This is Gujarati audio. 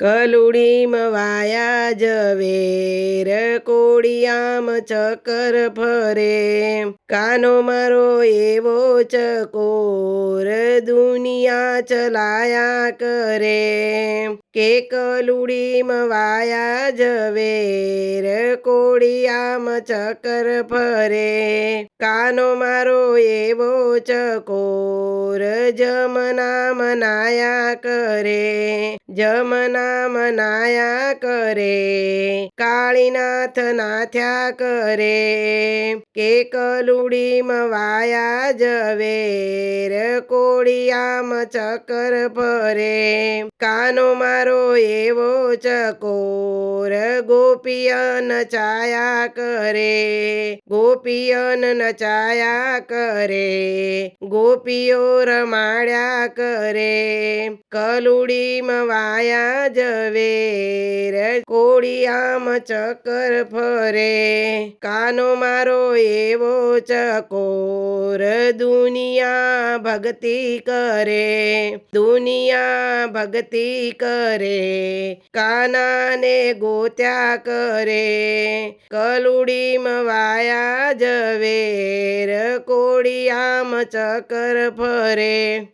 કલુડીમ વાયા જવેર કોડિયામ ચક્કર ફરે. કાનો મારો એવો ચકોર દુનિયા ચલાયા કરે. કે કલુડીમ વાયા જવેર કોડિયામ ચક્કર ફરે. કાનો મારો એવો ચકોર જમના મનાયા કરે, જમના મનાયા કરે. કાળીનાથ નાથ્યા કરે કે કલુડીમ વાયા જવેર કોડિયામ ચક્કર ભરે. કાનો મારો એવો ચકોર, ગોપિયન ચાયા કરે. ગોપિયન નચાયા કરે, ગોપીઓ રમાડ્યા કરે. કલુડીમ વાયા જવેર આમ ચક્કર ફરે. કાનો મારો એવો ચકોર દુનિયા ભક્તિ કરે. દુનિયા ભક્તિ કરે. કાનાને ગોત્યા કરે. કલુડીમ વાયા જવેર કોડિયામ ચક્કર ફરે.